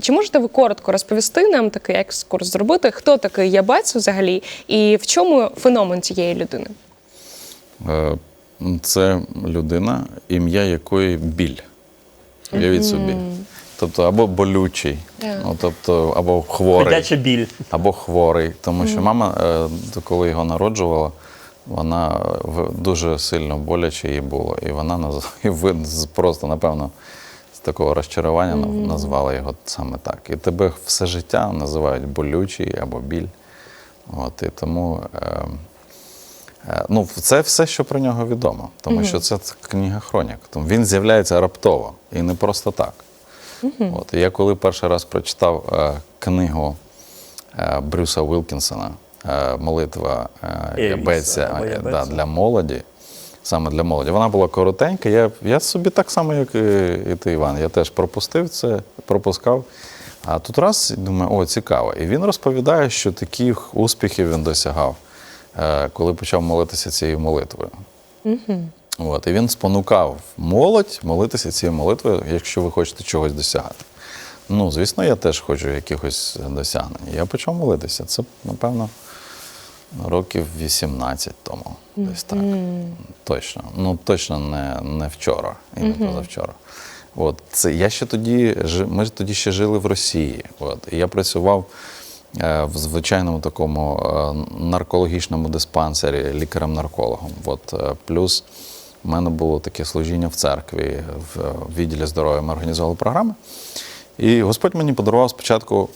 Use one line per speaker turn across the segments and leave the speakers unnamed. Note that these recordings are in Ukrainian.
Чи можете ви коротко розповісти нам такий екскурс зробити, хто такий Ябець взагалі, і в чому феномен цієї людини?
Е, Це людина, ім'я якої біль. Уявіть собі. Тобто або болючий,
Так.
ну, тобто, або хворий,
Ходяча біль.
або хворий. Тому що мама, е, коли його народжувала, вона дуже сильно боляче їй було. І вона просто, напевно, такого розчарування нав- назвала його саме так. І тебе все життя називають болючий або біль. От, і тому. Е, Е, Ну, це все, що про нього відомо, тому що це книга хронік. Тому він з'являється раптово і не просто так. От, і я коли перший раз прочитав е, книгу е, Брюса Вілкінсона е, Молитва е, Ябеця е, да, для молоді, саме для молоді, вона була коротенька. Я, я собі так само, як і, ти, Іван. Я теж пропустив це, пропускав. А тут раз думаю, о, цікаво. І він розповідає, що таких успіхів він досягав, е, коли почав молитися цією молитвою. От, і він спонукав молодь молитися цією молитвою, якщо ви хочете чогось досягати. Ну, звісно, я теж хочу якихось досягнень. Я почав молитися. Це, напевно, років 18 тому. Десь так. Точно. Ну, точно не, не вчора і не позавчора. От, це, я ще тоді, ми ж тоді ще жили в Росії. От, і я працював е, в звичайному такому е, наркологічному диспансері лікарем-наркологом. От, е, плюс в мене було таке служіння в церкві, в відділі здоров'я ми організували програми. І Господь мені подарував спочатку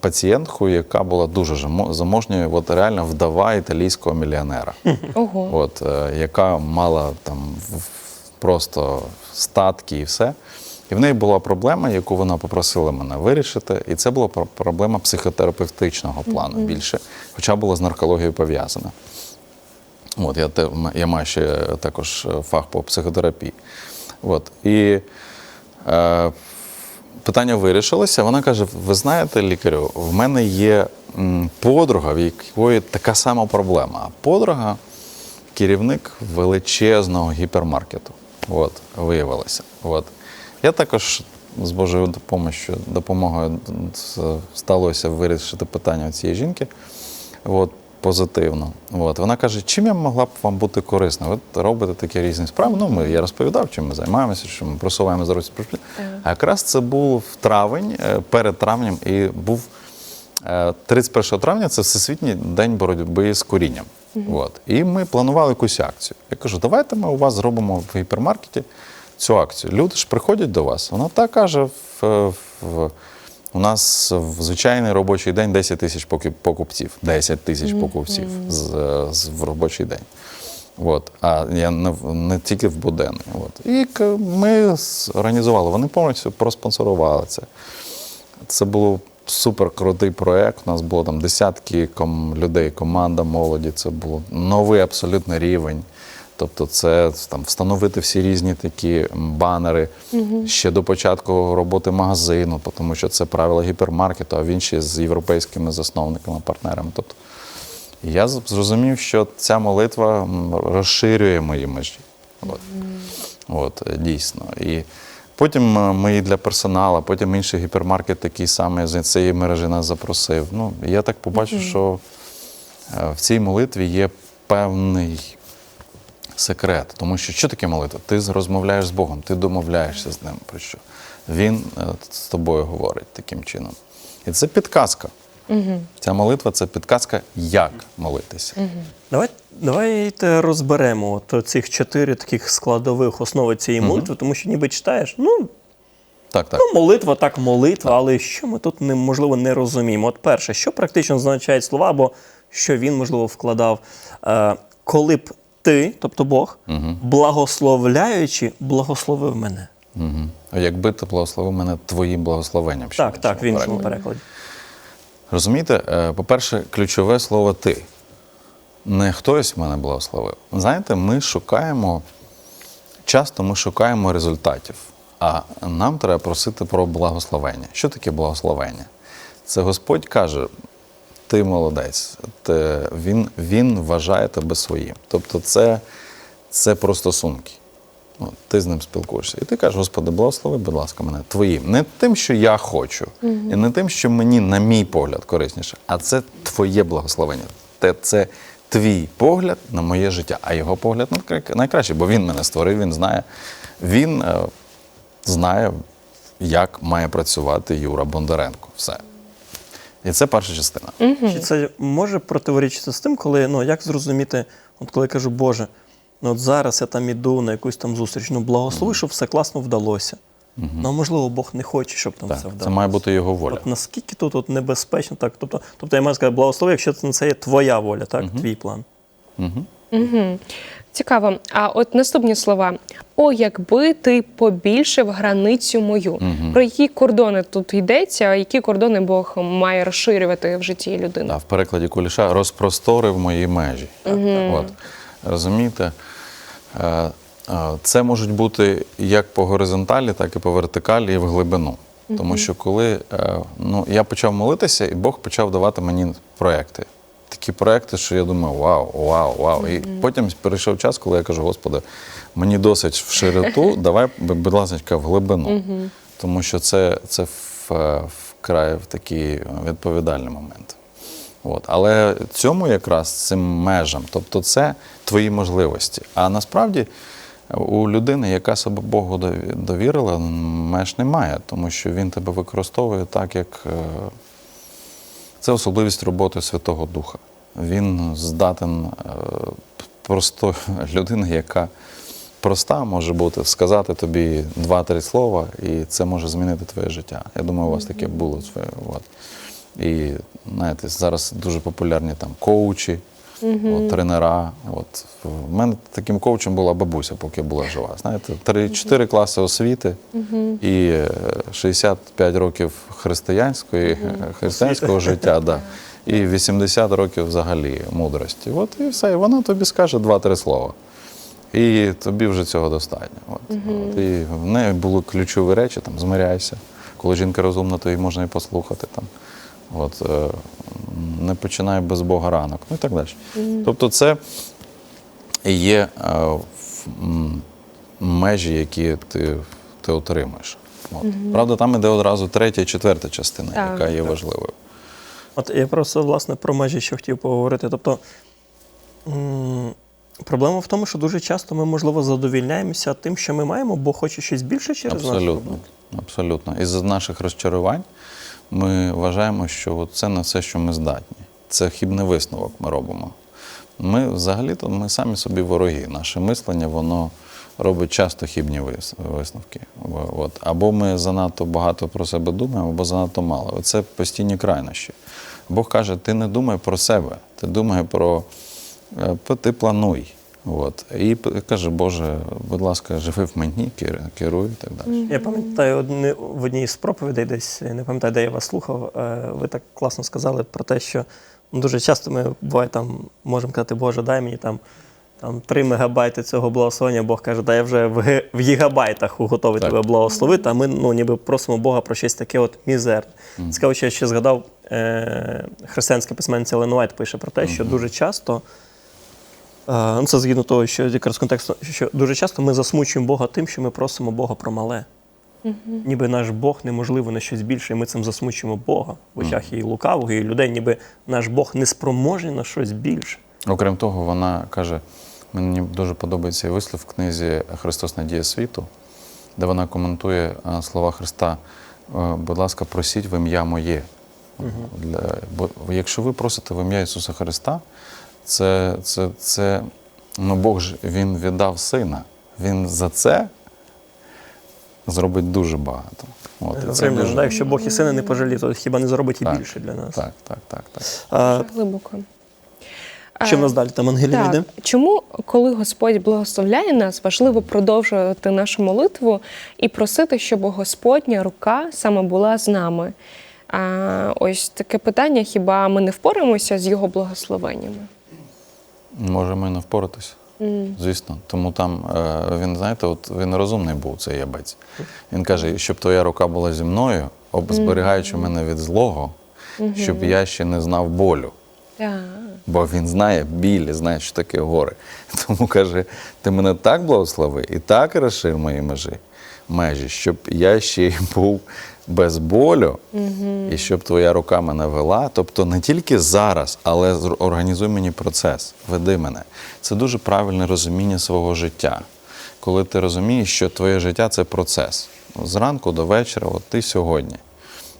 пацієнтку, яка була дуже заможньою, от реально вдова італійського мільйонера,
Ого.
от, е, яка мала там просто статки і все. І в неї була проблема, яку вона попросила мене вирішити. І це була проблема психотерапевтичного плану більше, хоча була з наркологією пов'язана. От, я, я маю ще також е, фах по психотерапії. От, і е, питання вирішилося. Вона каже: ви знаєте, лікарю, в мене є подруга, в якої така сама проблема. А подруга керівник величезного гіпермаркету. От, виявилося. От. Я також з Божою допомогою, допомогою сталося вирішити питання цієї жінки. От, позитивно. От. Вона каже, чим я могла б вам бути корисна? Ви робите такі різні справи. Ну, ми, я розповідав, чим ми займаємося, що ми просуваємо здоров'я. А якраз це було в травень, е, перед травнем, і був е, 31 травня це Всесвітній день боротьби з курінням. От. І ми планували якусь акцію. Я кажу, давайте ми у вас зробимо в гіпермаркеті цю акцію. Люди ж приходять до вас. Вона так каже, в, в, у нас в звичайний робочий день 10 тисяч покупців. 10 тисяч покупців з, з, в робочий день. От. А я не, не тільки в буденний. От. І ми організували, вони повністю проспонсорували це. Це був супер крутий проєкт. У нас було там десятки ком- людей, команда молоді. Це був новий абсолютно рівень. Тобто, це там встановити всі різні такі банери ще до початку роботи магазину, тому що це правила гіпермаркету, а він ще з європейськими засновниками, партнерами. Тобто, я зрозумів, що ця молитва розширює мої межі. От. От, е, дійсно. І потім е, ми для персоналу, потім інший гіпермаркет такий самий з цієї мережі нас запросив. Ну, я так побачив, що е, в цій молитві є певний секрет. Тому що що таке молитва? Ти розмовляєш з Богом, ти домовляєшся з ним про що. Він е, з тобою говорить таким чином. І це підказка. Ця молитва це підказка, як молитися.
Давай, давайте розберемо от цих чотири таких складових основи цієї молитви, тому що ніби читаєш, ну,
Так, так.
ну молитва так молитва, але що ми тут не, можливо не розуміємо? От перше, що практично означають слова, або що він, можливо, вкладав, е, коли б ти, тобто Бог, благословляючи, благословив мене.
Угу. Якби ти благословив мене твоїм благословенням. що
Так, так, в іншому
перекладі.
перекладі.
Розумієте, е, по-перше, ключове слово ти. Не хтось мене благословив. Знаєте, ми шукаємо, часто ми шукаємо результатів, а нам треба просити про благословення. Що таке благословення? Це Господь каже: ти молодець, ти, він, він вважає тебе своїм. Тобто, це, це про стосунки. От, ти з ним спілкуєшся. І ти кажеш, Господи, благослови, будь ласка, мене твоїм. Не тим, що я хочу, і не тим, що мені, на мій погляд, корисніше, а це твоє благословення. Те, це твій погляд на моє життя, а його погляд найкра- найкращий, бо він мене створив, він знає. Він е, знає, як має працювати Юра Бондаренко. Все. І це перша частина.
Чи це може противорічитися з тим, коли ну як зрозуміти, от коли я кажу, Боже, ну от зараз я там іду на якусь там зустріч, ну благослови, щоб все класно вдалося. Ну, а можливо, Бог не хоче, щоб там
Так,
все вдалося.
це має бути його воля.
От наскільки тут от небезпечно, так? Тобто, тобто я маю сказати, благослови, якщо це, це є твоя воля, так, твій план.
Цікаво. А от наступні слова: о, якби ти побільшив границю мою. Про які кордони тут йдеться, які кордони Бог має розширювати в житті людини?
Да, в перекладі куліша розпросторив мої межі. От. Розумієте? Е, е, Це можуть бути як по горизонталі, так і по вертикалі, і в глибину. Тому що коли е, ну, я почав молитися, і Бог почав давати мені проекти. Такі проекти, що я думаю, вау, вау, вау. І потім перейшов час, коли я кажу, Господи, мені досить в широту, давай, будь ласка, в глибину. Тому що це, це в, е, вкрай в такий відповідальний момент. От. Але цьому якраз цим межам, тобто це твої можливості. А насправді у людини, яка себе Богу довірила, меж немає, тому що він тебе використовує так, як е, це особливість роботи Святого Духа. Він здатен е, просто людина, яка проста може бути, сказати тобі два-три слова, і це може змінити твоє життя. Я думаю, у вас таке було. От. І знаєте, зараз дуже популярні там коучі, от, тренера. От. В мене таким коучем була бабуся, поки була жива. Знаєте, три, чотири класи освіти і е, 65 років християнської, християнського життя, да. І 80 років взагалі мудрості. От і все. І вона тобі скаже два-три слова. І тобі вже цього достатньо. От. От. І в неї були ключові речі, там, змиряйся. Коли жінка розумна, то її можна і послухати. Там. От, е, не починай без Бога ранок, ну і так далі. Тобто це є е, в- м, межі, які ти, ти отримуєш. От. Правда, там іде одразу третя і четверта частина,
Так.
яка є важливою.
От я просто власне про межі що хотів поговорити. Тобто проблема в тому, що дуже часто ми, можливо, задовільняємося тим, що ми маємо, бо хоче щось більше через.
Абсолютно. Абсолютно. Із наших розчарувань ми вважаємо, що це не все, що ми здатні. Це хібний висновок ми робимо. Ми взагалі-то ми самі собі вороги. Наше мислення, воно робить часто хібні висновки. От. Або ми занадто багато про себе думаємо, або занадто мало. Це постійні крайнощі. Бог каже: ти не думай про себе, ти думай про е, ти плануй. От. І каже, Боже, будь ласка, живи в мені, керуй і так далі.
Я пам'ятаю в одній з проповідей, десь не пам'ятаю, де я вас слухав. е, Ви так класно сказали про те, що дуже часто ми буває там можемо казати, Боже, дай мені там. Там 3 мегабайти цього благословення, Бог каже, да я вже в, ге- в гігабайтах готовий
Так.
тебе благословити, а ми ну, ніби просимо Бога про щось таке от мізерне. Цікаво, що я ще згадав, е, християнська письменниця Елен Уайт пише про те, що дуже часто Е, Ну, це згідно того, що якраз контексту, що дуже часто ми засмучуємо Бога тим, що ми просимо Бога про мале. Ніби наш Бог неможливо на щось більше, і ми цим засмучуємо Бога в очах і лукавого, і людей, ніби наш Бог не спроможний на щось більше.
Окрім того, вона каже: мені дуже подобається вислів в книзі Христос Надія світу, де вона коментує е, слова Христа. е, Будь ласка, просіть в ім'я моє. Для, бо якщо ви просите в ім'я Ісуса Христа, це, це, це ну Бог ж Він віддав сина. Він за це зробить дуже багато. От, і це дуже-
якщо Бог і сина не пожалів, то хіба не зробить і
Так,
більше для нас.
Так, так, так, так.
А,
Глибоко.
Що в нас далі? Там Ангеліна йде?
Чому, коли Господь благословляє нас, важливо продовжувати нашу молитву і просити, щоб Господня рука саме була з нами? А, ось таке питання: хіба ми не впораємося з його благословеннями?
Може, ми не впоратися. Звісно. Тому там е, він, знаєте, от він розумний був, цей ябець. Він каже, щоб твоя рука була зі мною, зберігаючи мене від злого, щоб я ще не знав болю.
Так.
Бо він знає біль, знає, що таке гори. Тому каже: ти мене так благослови і так розшир мої межі, межі, щоб я ще й був без болю, і щоб твоя рука мене вела. Тобто не тільки зараз, але організуй мені процес, веди мене. Це дуже правильне розуміння свого життя. Коли ти розумієш, що твоє життя це процес. Зранку до вечора, от ти сьогодні.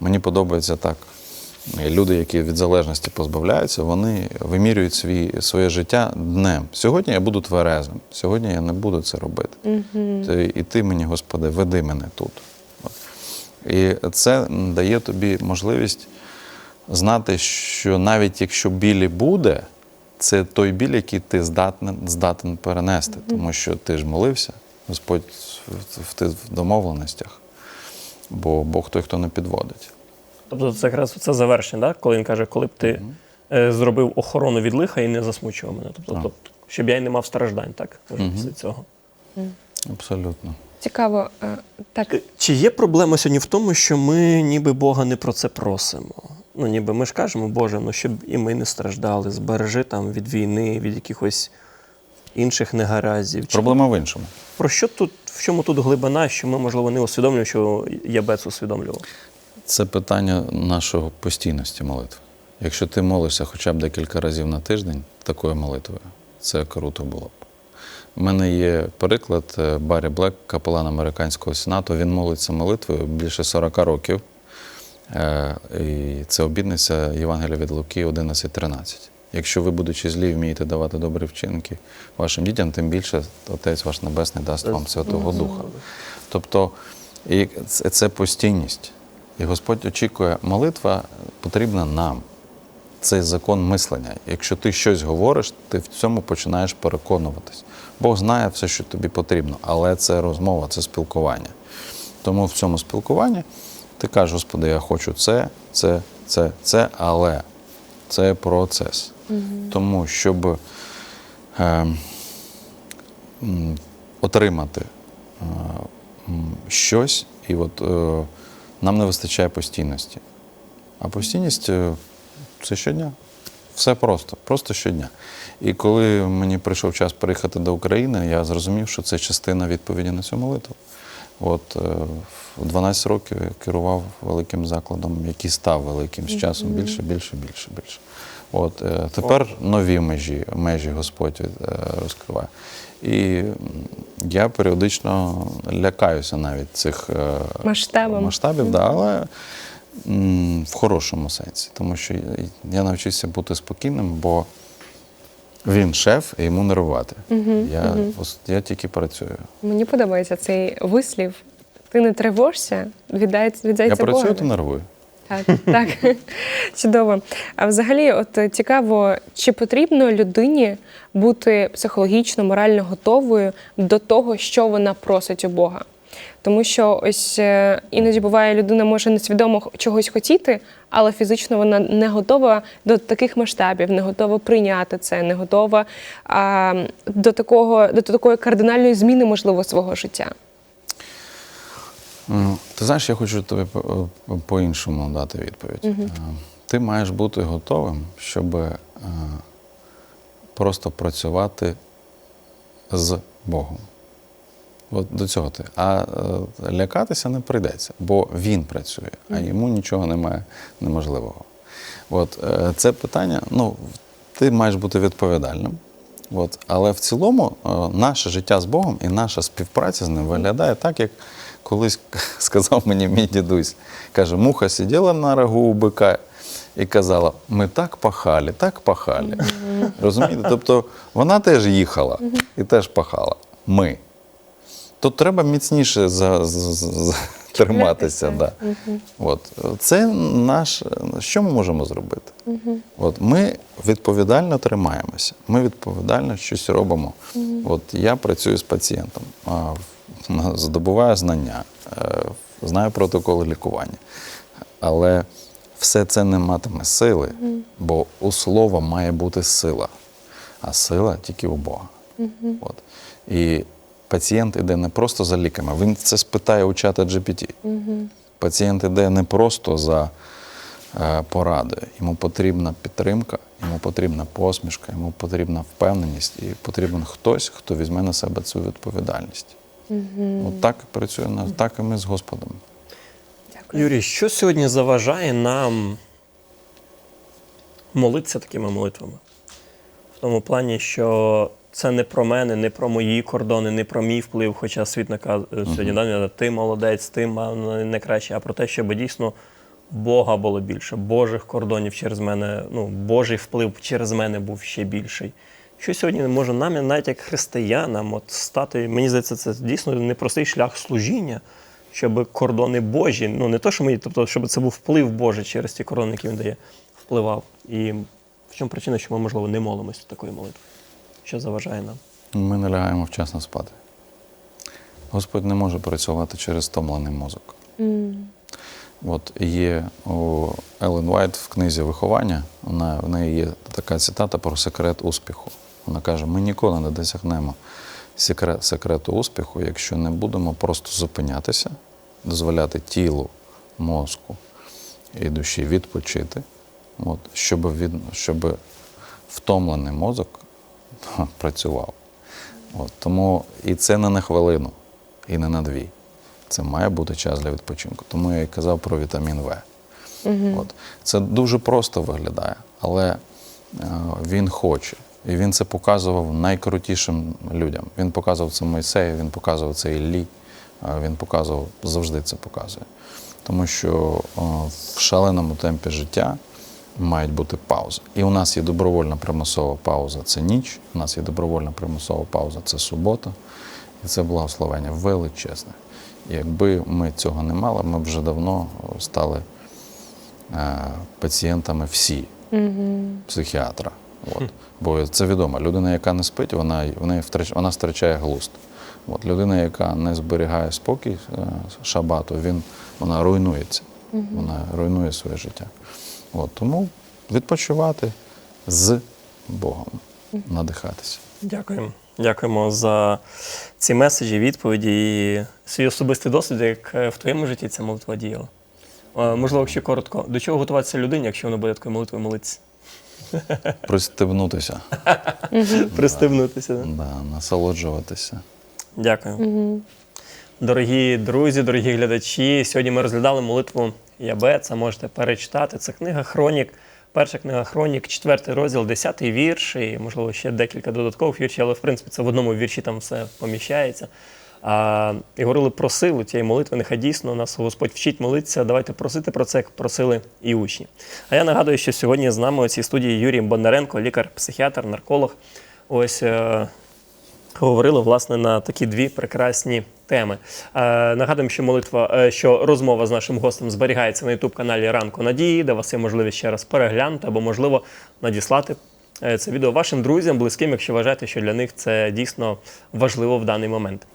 Мені подобається так. Люди, які від залежності позбавляються, вони вимірюють свій, своє життя днем. Сьогодні я буду тверезим, сьогодні я не буду це робити. Ти, і ти мені, Господи, веди мене тут. От. І це дає тобі можливість знати, що навіть якщо білі буде, це той біль, який ти здатен, здатен перенести, тому що ти ж молився, Господь в, в, в домовленостях, бо Бог той, хто не підводить.
Тобто це якраз це завершення, да? коли він каже, коли б ти е, зробив охорону від лиха і не засмучував мене. Тобто,
Так.
тобто щоб я й не мав страждань, так? Вже після цього.
Абсолютно.
Цікаво, е, так.
Е, Чи є проблема сьогодні в тому, що ми ніби Бога не про це просимо? Ну, ніби ми ж кажемо, Боже, ну щоб і ми не страждали, збережи там від війни, від якихось інших негараздів. Чи-
Проблема в іншому.
Про що тут, в чому тут глибина, що ми, можливо, не усвідомлюємо, що Ябец усвідомлював?
Це питання нашої постійності молитви. Якщо ти молишся хоча б декілька разів на тиждень такою молитвою, це круто було б. У мене є приклад е, Баррі Блек, капелан американського сенату. Він молиться молитвою більше 40 років. Е, І це обідниця Євангелія від Луки 11.13. Якщо ви, будучи злі, вмієте давати добрі вчинки вашим дітям, тим більше Отець ваш Небесний дасть вам Святого Духа. Тобто і це постійність. І Господь очікує, молитва потрібна нам. Це закон мислення. Якщо ти щось говориш, ти в цьому починаєш переконуватись. Бог знає все, що тобі потрібно, але це розмова, це спілкування. Тому в цьому спілкуванні ти кажеш, Господи, я хочу це, це, це, це, але це процес. Тому, щоб е, отримати е, щось, і от е, нам не вистачає постійності. А постійність е, це щодня. Все просто, просто щодня. І коли мені прийшов час приїхати до України, я зрозумів, що це частина відповіді на цю молитву. От е, в 12 років я керував великим закладом, який став великим з часом більше, більше, більше, більше. От е, тепер нові межі, межі Господь е, розкриває. І я періодично лякаюся навіть цих е,
Масштабом.
масштабів, да, але в хорошому сенсі, тому що я- навчився бути спокійним, бо він шеф і йому нервувати. Я, ос- я тільки працюю.
Мені подобається цей вислів. Ти не тривожся, віддається, віддається
Я працюю,
Богові.
то нервую.
Так, так. Чудово. А взагалі, от е, цікаво, чи потрібно людині бути психологічно, морально готовою до того, що вона просить у Бога? Тому що ось е, іноді буває, людина може несвідомо чогось хотіти, але фізично вона не готова до таких масштабів, не готова прийняти це, не готова а, до такого, до такої кардинальної зміни, можливо, свого життя.
Ти знаєш, я хочу тобі е, по-іншому дати відповідь. Е, Ти маєш бути готовим, щоб е, просто працювати з Богом. От до цього ти. А лякатися не прийдеться, бо він працює, а йому нічого немає неможливого. От це питання, ну, ти маєш бути відповідальним. От, але в цілому наше життя з Богом і наша співпраця з ним виглядає так, як колись сказав мені мій дідусь. Каже, муха сиділа на рогу у бика і казала: ми так пахали, так пахали. Розумієте? Тобто вона теж їхала і теж пахала. Ми. Тут треба міцніше за, за, за, триматися. Да. От. Це наш. Що ми можемо зробити? От. Ми відповідально тримаємося, ми відповідально щось робимо. От я працюю з пацієнтом, здобуваю знання, е, знаю протоколи лікування. Але все це не матиме сили, бо у слова має бути сила, а сила тільки у Бога. От. І пацієнт іде не просто за ліками, він це спитає у чата GPT. Пацієнт іде не просто за е, поради. Йому потрібна підтримка, йому потрібна посмішка, йому потрібна впевненість, і потрібен хтось, хто візьме на себе цю відповідальність. От так працює нас, так і ми з Господом.
Дякую.
Юрій, що сьогодні заважає нам молитися такими молитвами? В тому плані, що це не про мене, не про мої кордони, не про мій вплив, хоча світ наказує сьогодні, да, ти молодець, ти ма- не краще, а про те, щоб дійсно Бога було більше, Божих кордонів через мене, ну, Божий вплив через мене був ще більший. Що сьогодні може нам, навіть як християнам, от стати, мені здається, це дійсно непростий шлях служіння, щоб кордони Божі, ну не то, що ми, тобто, щоб це був вплив Божий через ті кордони, які він дає, впливав. І в чому причина, що ми, можливо, не молимося такої молитви? Що заважає нам?
Ми не лягаємо вчасно спати. Господь не може працювати через стомлений мозок. От є у Елен Вайт в книзі виховання, вона, в неї є така цитата про секрет успіху. Вона каже: ми ніколи не досягнемо секрет, секрету успіху, якщо не будемо просто зупинятися, дозволяти тілу, мозку і душі відпочити, от, щоб, від, щоб втомлений мозок працював. От, тому і це не на хвилину, і не на дві. Це має бути час для відпочинку. Тому я і казав про вітамін В. От. Це дуже просто виглядає, але е, він хоче. І він це показував найкрутішим людям. Він показував це Мойсею, він показував це Іллі, він показував, завжди це показує. Тому що в шаленому темпі життя мають бути паузи. І у нас є добровольна примусова пауза це ніч, у нас є добровольна примусова пауза це субота, і це благословення величезне. І якби ми цього не мали, ми б вже давно стали е, пацієнтами всі психіатра. От. Бо це відомо. Людина, яка не спить, вона, вона, втрач, вона втрачає глузд. От. Людина, яка не зберігає спокій е, шабату, він, вона руйнується. Вона руйнує своє життя. От. Тому відпочивати з Богом, надихатися.
Дякуємо. Дякуємо за ці меседжі, відповіді і свій особистий досвід, як е, в твоєму житті ця молитва діяла. Е, Можливо, якщо коротко, до чого готуватися людині, якщо вона буде такою молитвою молитися?
Пристебнутися,
Пристебнутися. Да?
да, насолоджуватися.
Дякую. Дорогі друзі, дорогі глядачі, сьогодні ми розглядали молитву Ябеца. Можете перечитати. Це книга Хронік. Перша книга Хронік, четвертий розділ, десятий вірш, і, можливо, ще декілька додаткових віршів, але в принципі це в одному вірші там все поміщається. А, і говорили про силу тієї молитви. Нехай дійсно нас Господь вчить молитися. Давайте просити про це, як просили і учні. А я нагадую, що сьогодні з нами у цій студії Юрій Бондаренко, лікар-психіатр, нарколог. Ось е, говорили власне на такі дві прекрасні теми. Е, нагадуємо, що молитва, е, що розмова з нашим гостем зберігається на youtube каналі Ранку Надії, де вас є можливість ще раз переглянути або, можливо, надіслати е, це відео вашим друзям, близьким, якщо вважаєте, що для них це дійсно важливо в даний момент.